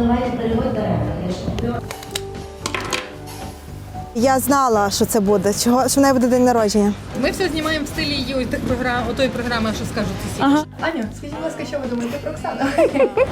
Давайте переводь до. Я знала, що це буде, чого що в неї буде день народження. Ми все знімаємо в стилі її тих програм, отої програми, що скажуть усі. Ага. Аню, скажіть, будь ласка, що ви думаєте про Оксану?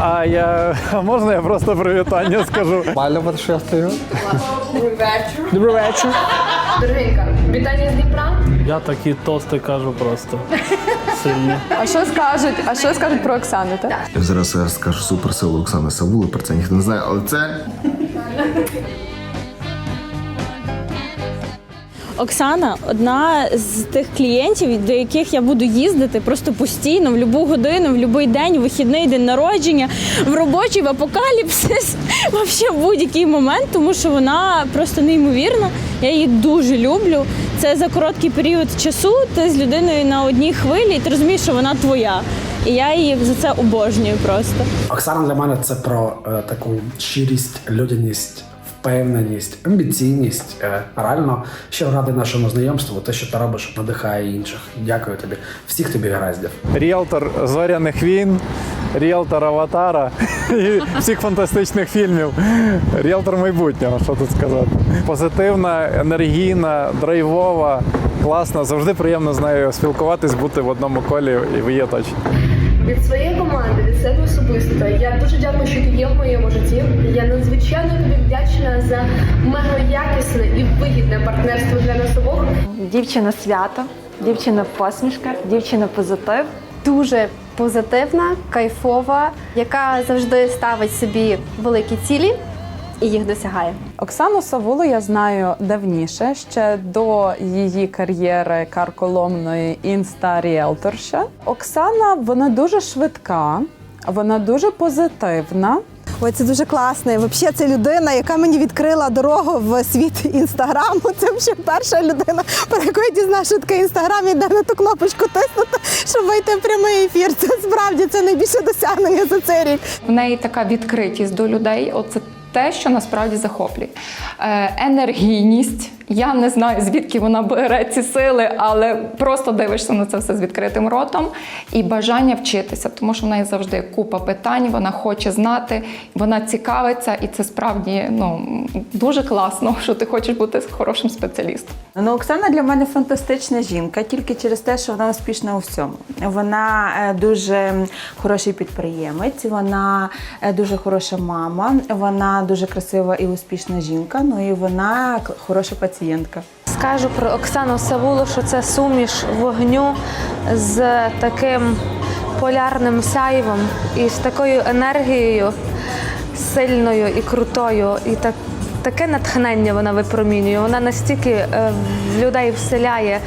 А я а можна я просто привітання скажу? Нормально путешествую. Добрий вечір. Дорогенька, вітання з Дніпра. Я такі тости кажу просто. Сильні. А що скажуть? А що скажуть про Оксану? Так? Я зараз я скажу суперсилу Оксани Савули, про це ніхто не знає, але це Оксана одна з тих клієнтів, до яких я буду їздити просто постійно, в будь-яку годину, в будь-який день, в вихідний день народження, в робочий, в апокаліпсис, взагалі в будь-який момент, тому що вона просто неймовірна. Я її дуже люблю. Це за короткий період часу. Ти з людиною на одній хвилі, і ти розумієш, що вона твоя. І я її за це обожнюю просто. Оксана для мене це про е, таку щирість, людяність, впевненість, амбіційність. Е, реально, ще ради нашому знайомству, те, що ти робиш, надихає інших. Дякую тобі. Всіх тобі гараздів. Ріелтор зоряних війн, ріелтор аватара і всіх фантастичних фільмів. Ріелтор майбутнього, що тут сказати. Позитивна, енергійна, драйвова, класна. Завжди приємно з нею спілкуватись, бути в одному колі і в її оточенні. Від своєї команди, від себе особисто. Я дуже дякую, що ти є в моєму житті. Я надзвичайно тобі вдячна за мегаякісне і вигідне партнерство для нас обох. Дівчина свято, дівчина посмішка, дівчина позитив. дуже позитивна, кайфова, яка завжди ставить собі великі цілі і їх досягає. Оксану Савулу я знаю давніше, ще до її кар'єри карколомної інста-ріелторша. Оксана вона дуже швидка, вона дуже позитивна. Ой, це дуже класно. І Взагалі, це людина, яка мені відкрила дорогу в світ інстаграму. Це вже перша людина, про яку я дізнала, що таке інстаграм, і де на ту кнопочку тиснути, щоб вийти в прямий ефір. Це справді це найбільше досягнення за цей рік. В неї така відкритість до людей. Оце те, що насправді захоплює. Е, енергійність. Я не знаю, звідки вона бере ці сили, але просто дивишся на це все з відкритим ротом і бажання вчитися, тому що в неї завжди купа питань, вона хоче знати, вона цікавиться, і це справді ну, дуже класно, що ти хочеш бути хорошим спеціалістом. Ну, Оксана для мене фантастична жінка, тільки через те, що вона успішна у всьому. Вона е, дуже хороший підприємець, вона е, дуже хороша мама, вона дуже красива і успішна жінка. Ну і вона хороша пацієнтка. Скажу про Оксану Савулу, що це суміш вогню з таким полярним сяйвом і з такою енергією сильною і крутою, і так. Таке натхнення вона випромінює. Вона настільки е, в людей вселяє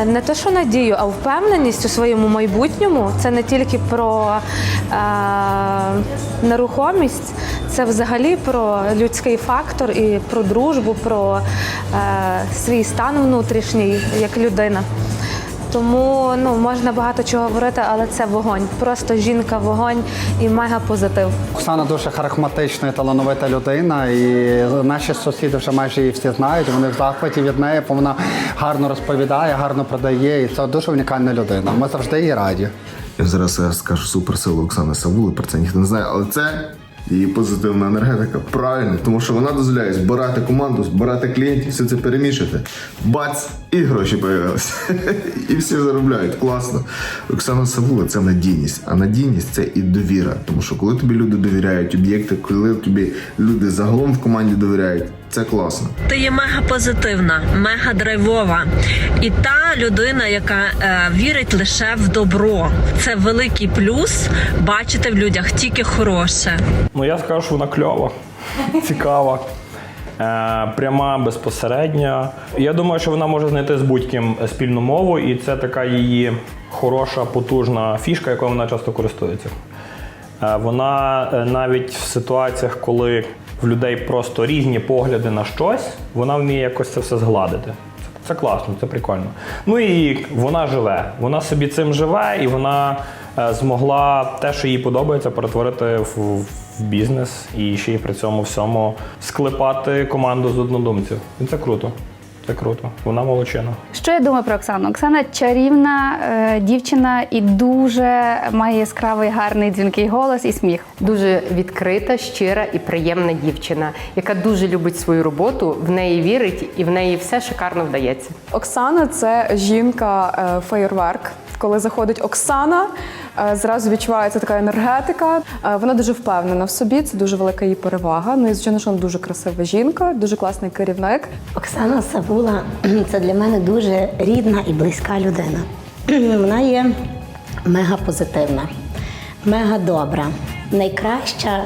е, не те, що надію, а впевненість у своєму майбутньому. Це не тільки про е, нерухомість, це взагалі про людський фактор і про дружбу, про е, свій стан внутрішній як людина. Тому ну можна багато чого говорити, але це вогонь. Просто жінка, вогонь і мега позитив. Оксана дуже харизматична і талановита людина, і наші сусіди вже майже її всі знають. Вони в захваті від неї, бо вона гарно розповідає, гарно продає, і це дуже унікальна людина. Ми завжди їй раді. я зараз скажу суперсилу Оксани Савули, про це ніхто не знає, але це її позитивна енергетика. Правильно, тому що вона дозволяє збирати команду, збирати клієнтів, все це перемішати. Бац! І гроші появилися. І всі заробляють. Класно. Оксана Савула це надійність. А надійність це і довіра. Тому що коли тобі люди довіряють об'єкти, коли тобі люди загалом в команді довіряють, це класно. Ти є мега позитивна, мега драйвова. І та людина, яка е, вірить лише в добро. Це великий плюс бачити в людях тільки хороше. Ну я скажу, що вона кльова, цікава, е, пряма, безпосередня. Я думаю, що вона може знайти з будь-ким спільну мову, і це така її хороша, потужна фішка, якою вона часто користується. Е, Вона е, навіть в ситуаціях, коли в людей просто різні погляди на щось, вона вміє якось це все згладити. Це, класно, це прикольно. Ну і вона живе. Вона собі цим живе, і вона е, змогла те, що їй подобається, перетворити в бізнес і ще й при цьому всьому склепати команду з однодумців. І це круто. Це круто. Вона молодчина. Що я думаю про Оксану? Оксана чарівна е, дівчина і дуже має яскравий, гарний дзвінкий голос і сміх. Дуже відкрита, щира і приємна дівчина, яка дуже любить свою роботу, в неї вірить і в неї все шикарно вдається. Оксана це жінка е, феєрверк. Коли заходить Оксана, зразу відчувається така енергетика. Е, Вона дуже впевнена в собі, це дуже велика її перевага. Ну і звичайно, що вона дуже красива жінка, дуже класний керівник. Оксана Савула це для мене дуже рідна і близька людина. Вона є мега позитивна, мега добра, найкраща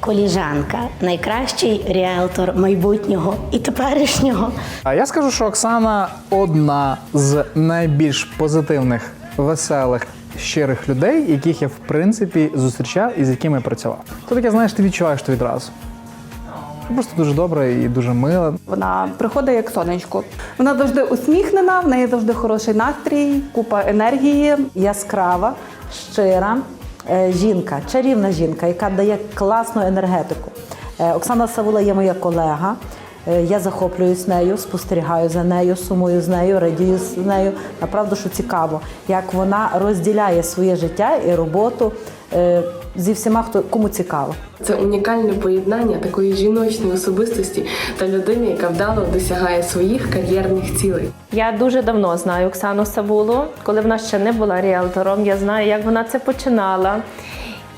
коліжанка, найкращий ріелтор майбутнього і теперішнього. А я скажу, що Оксана одна з найбільш позитивних, веселих, щирих людей, яких я в принципі зустрічав і з якими працював. То таке, знаєш, ти відчуваєш то відразу. Просто дуже добра і дуже мила. Вона приходить як сонечко. Вона завжди усміхнена, в неї завжди хороший настрій, купа енергії. яскрава, щира е, жінка, чарівна жінка, яка дає класну енергетику. Е, Оксана Савула є моя колега. Е, Я захоплююсь нею, спостерігаю за нею, сумую з нею, радію з нею. Направду, що цікаво, як вона розділяє своє життя і роботу е, зі всіма, хто кому цікаво. Це унікальне поєднання такої жіночної особистості та людини, яка вдало досягає своїх кар'єрних цілей. Я дуже давно знаю Оксану Савулу, коли вона ще не була ріелтором. Я знаю, як вона це починала.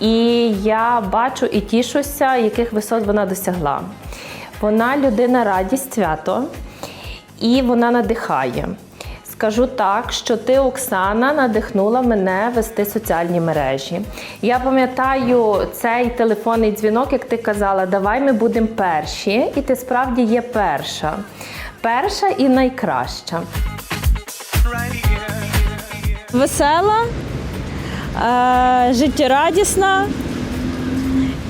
І я бачу і тішуся, яких висот вона досягла. Вона людина радість, свято, і вона надихає. Скажу так, що ти, Оксана, надихнула мене вести соціальні мережі. Я пам'ятаю цей телефонний дзвінок, як ти казала, давай ми будемо перші, і ти справді є перша. Перша і найкраща. Весела, е, життєрадісна,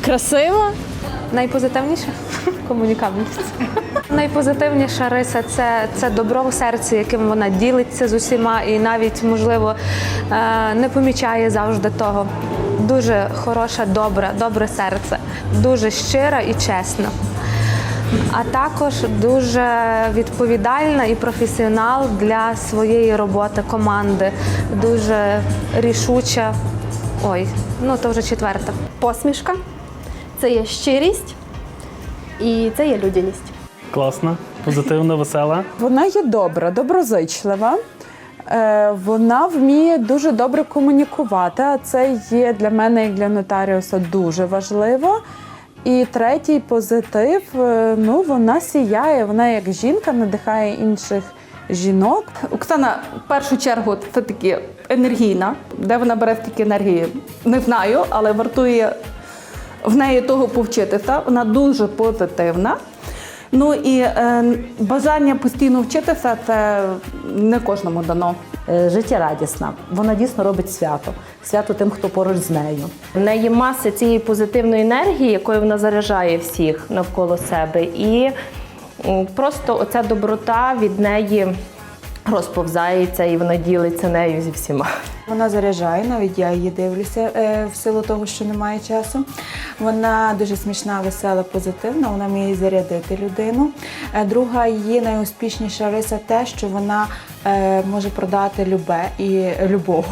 красива. Найпозитивніша комунікабельність. Найпозитивніша риса це, це добро в серці, яким вона ділиться з усіма і навіть, можливо, е, не помічає завжди того. Дуже хороше, добре, добре серце, дуже щира і чесна. А також дуже відповідальна і професіонал для своєї роботи, команди, дуже рішуча. Ой, ну то вже четверта. Посмішка, це є щирість і це є людяність. Класна, позитивна, весела. Вона є добра, доброзичлива. Е, Вона вміє дуже добре комунікувати, а це є для мене, як для нотаріуса, дуже важливо. І третій позитив е, ну вона сіяє, вона як жінка надихає інших жінок. Оксана, в першу чергу, це таки енергійна. Де вона бере стільки енергії, не знаю, але вартує в неї того повчитися. Вона дуже позитивна. Ну і е, бажання постійно вчитися це не кожному дано. Е, Життєрадісна. Вона дійсно робить свято. Свято тим, хто поруч з нею. В неї маса цієї позитивної енергії, якою вона заражає всіх навколо себе. І просто оця доброта від неї розповзається і вона ділиться нею зі всіма. Вона заряджає, навіть я її дивлюся е, в силу того, що немає часу. Вона дуже смішна, весела, позитивна, вона вміє зарядити людину. Е, Друга її найуспішніша риса те, що вона е, може продати любе і любов.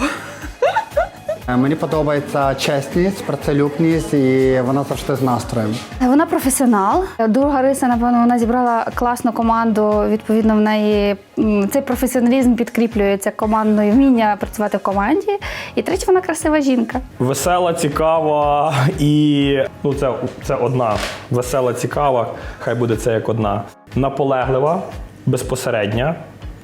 Е, Мені подобається чесність, працелюбність і вона завжди з настроєм. Вона професіонал. Друга риса, напевно, вона зібрала класну команду. Відповідно, в неї цей професіоналізм підкріплюється командою вміння працювати в команді. І третя, вона красива жінка. Весела, цікава і ну це, це одна. Весела, цікава, хай буде це як одна. Наполеглива, безпосередня.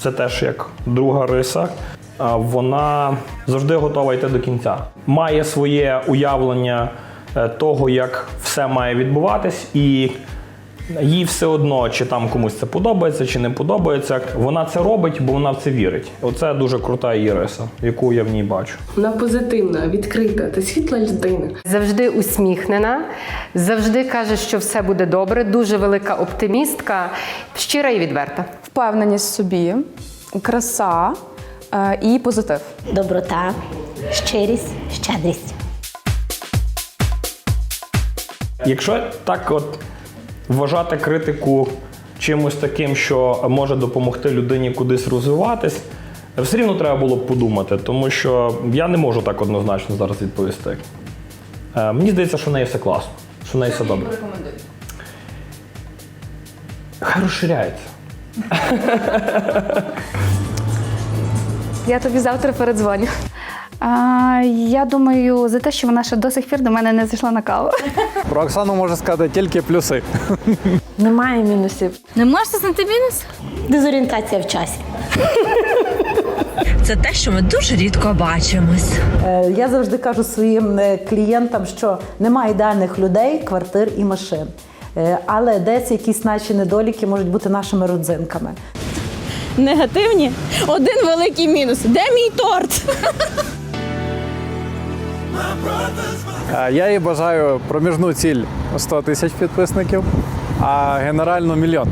Це теж як друга риса. Вона завжди готова йти до кінця. Має своє уявлення е, того, як все має відбуватись, і їй все одно, чи там комусь це подобається, чи не подобається. Вона це робить, бо вона в це вірить. Оце дуже крута її риса, яку я в ній бачу. Вона позитивна, відкрита та світла людина. Завжди усміхнена, завжди каже, що все буде добре, дуже велика оптимістка, щира і відверта. Впевненість в собі, краса і позитив. Доброта, щирість, щедрість. Якщо так от вважати критику чимось таким, що може допомогти людині кудись розвиватись, все рівно треба було б подумати, тому що я не можу так однозначно зараз відповісти. Е, Мені здається, що в неї все класно, що в неї все добре. Хай розширяється. Я тобі завтра передзвоню. А, я думаю, за те, що вона ще до сих пір до мене не зайшла на каву. Про Оксану можу сказати тільки плюси. Немає мінусів. Не можеш знайти мінус? Дезорієнтація в часі. Це те, що ми дуже рідко бачимось. Е, Я завжди кажу своїм е, клієнтам, що немає ідеальних людей, квартир і машин. Е, Але десь якісь наші недоліки можуть бути нашими родзинками. Негативні. Один великий мінус. Де мій торт? Я їй бажаю проміжну ціль 100 тисяч підписників, а генеральну мільйон.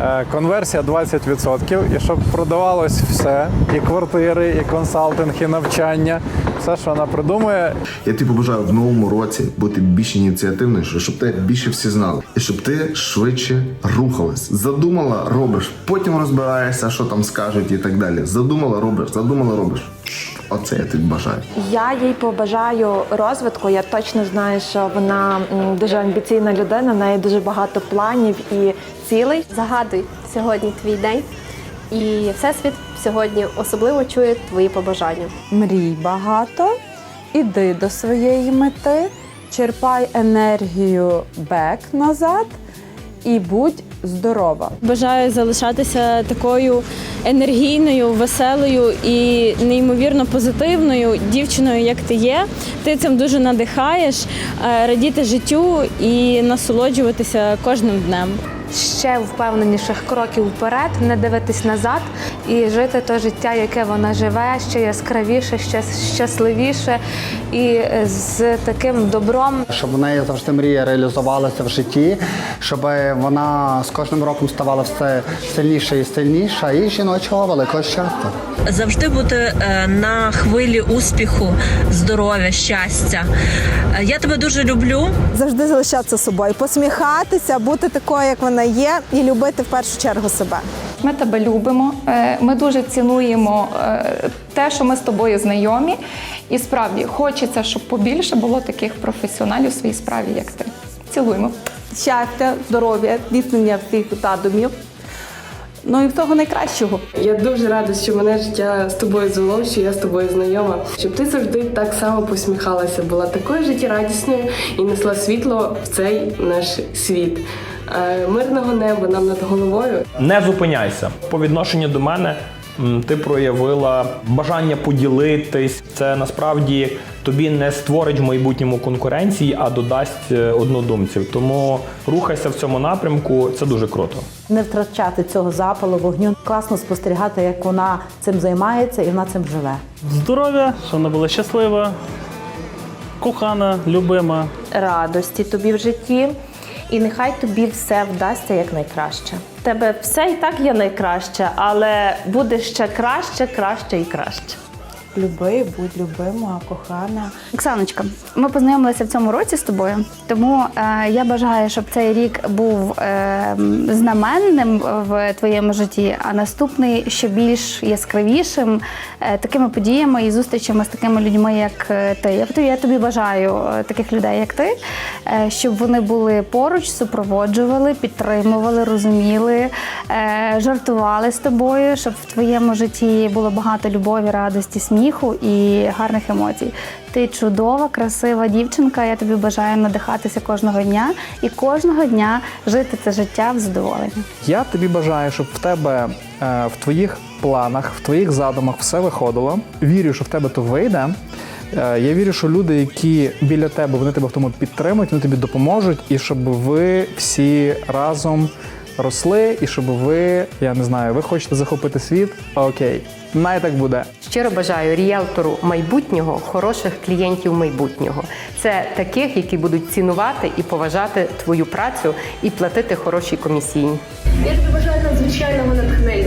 Е, Конверсія 20%, і щоб продавалось все: і квартири, і консалтинг, і навчання, все, що вона придумує. Я тобі побажаю в новому році бути більш ініціативною, щоб тебе більше всі знали, і щоб ти швидше рухалась. Задумала, робиш, потім розбираєшся, що там скажуть і так далі. Задумала, робиш, задумала, робиш. Оце я тобі бажаю. Я їй побажаю розвитку. Я точно знаю, що вона дуже амбіційна людина, в неї дуже багато планів і цілей. Загадуй сьогодні твій день, і всесвіт сьогодні особливо чує твої побажання. Мрій багато, іди до своєї мети, черпай енергію бек назад і будь здорова. Бажаю залишатися такою енергійною, веселою і неймовірно позитивною дівчиною, як ти є. Ти цим дуже надихаєш, е, радіти життю і насолоджуватися кожним днем. Ще впевненіших кроків вперед, не дивитись назад і жити те життя, яке вона живе, ще яскравіше, ще щасливіше і з таким добром. Щоб в неї завжди мрія реалізувалася в житті, щоб вона з кожним роком ставала все сильніша і сильніша, і жіночого великого щастя. Завжди бути е, на хвилі успіху, здоров'я, щастя. Е, Я тебе дуже люблю. Завжди залишатися собою, посміхатися, бути такою, як вона є, і любити в першу чергу себе. Ми тебе любимо. е, Ми дуже цінуємо е, те, що ми з тобою знайомі. І справді хочеться, щоб побільше було таких професіоналів у своїй справі, як ти. Цілуємо. Щастя, здоров'я, здійснення всіх задумів. Ну і всього найкращого. Я дуже рада, що мене життя з тобою звело, що я з тобою знайома. Щоб ти завжди так само посміхалася, була такою життєрадісною і несла світло в цей наш світ. Е, Мирного неба нам над головою. Не зупиняйся. По відношенню до мене ти проявила бажання поділитись. Це насправді тобі не створить в майбутньому конкуренції, а додасть е, однодумців. Тому рухайся в цьому напрямку. Це дуже круто. Не втрачати цього запалу вогню. Класно спостерігати, як вона цим займається і вона цим живе. Здоров'я, щоб вона була щаслива, кохана, любима. радості тобі в житті, і нехай тобі все вдасться як найкраще. Тебе все і так є найкраще, але буде ще краще, краще і краще. Люби, будь любима, кохана. Оксаночка, ми познайомилися в цьому році з тобою, тому е, я бажаю, щоб цей рік був е, знаменним в твоєму житті, а наступний ще більш яскравішим е, такими подіями і зустрічами з такими людьми, як е, ти. Я я тобі бажаю е, таких людей, як ти, е, щоб вони були поруч, супроводжували, підтримували, розуміли, е, жартували з тобою, щоб в твоєму житті було багато любові, радості, сміху і гарних емоцій. Ти чудова, красива дівчинка. Я тобі бажаю надихатися кожного дня і кожного дня жити це життя в задоволенні. Я тобі бажаю, щоб в тебе е, в твоїх планах, в твоїх задумах все виходило. Вірю, що в тебе то вийде. Е, Я вірю, що люди, які біля тебе, вони тебе в тому підтримують, вони тобі допоможуть, і щоб ви всі разом росли, і щоб ви, я не знаю, ви хочете захопити світ. Окей, най так буде. Щиро бажаю ріелтору майбутнього хороших клієнтів майбутнього. Це таких, які будуть цінувати і поважати твою працю і платити хороші комісійні. Я тобі бажаю надзвичайного натхнення.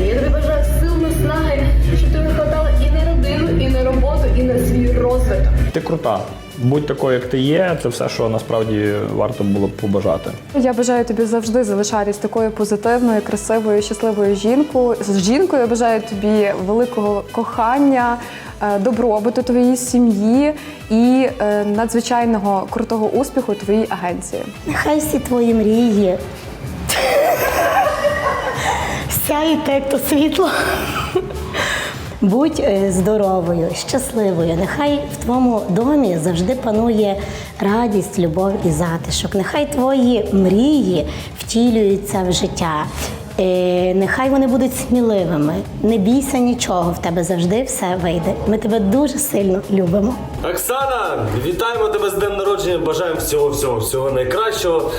Ти крута. Будь такою, як ти є, це все, що насправді варто було б побажати. Я бажаю тобі завжди залишатись такою позитивною, красивою, щасливою жінкою. З жінкою я бажаю тобі великого кохання, е, добробуту твоїй сім'ї і е, надзвичайного крутого успіху твоїй агенції. Нехай всі твої мрії сяють як то світло. Будь е, здоровою, щасливою. Нехай в твоєму домі завжди панує радість, любов і затишок. Нехай твої мрії втілюються в життя. Е, Нехай вони будуть сміливими. Не бійся нічого, в тебе завжди все вийде. Ми тебе дуже сильно любимо. Оксана, вітаємо тебе з днем народження. Бажаємо всього, всього, всього найкращого.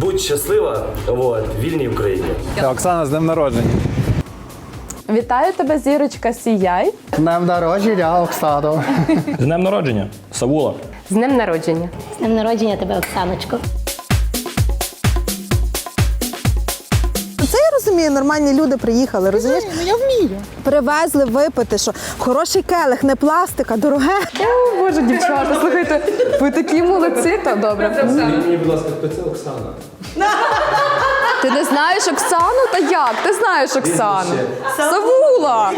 Будь щаслива, от, вільній Україні. Оксана, з днем народження. Вітаю тебе, зірочка Сіяй. З Днем народження, Оксано. З днем народження, Савула. З днем народження. З днем народження тебе, Оксаночко. Це я розумію, нормальні люди приїхали, розумієш? Ну я вмію. Привезли випити, що хороший келих, не пластик, а дороге. О, Боже, дівчата, слухайте, ви такі молодці, та добре. Мені, будь ласка, хто це Оксана? Ти не знаєш Оксану? Та як? Ти знаєш Оксану? Савула!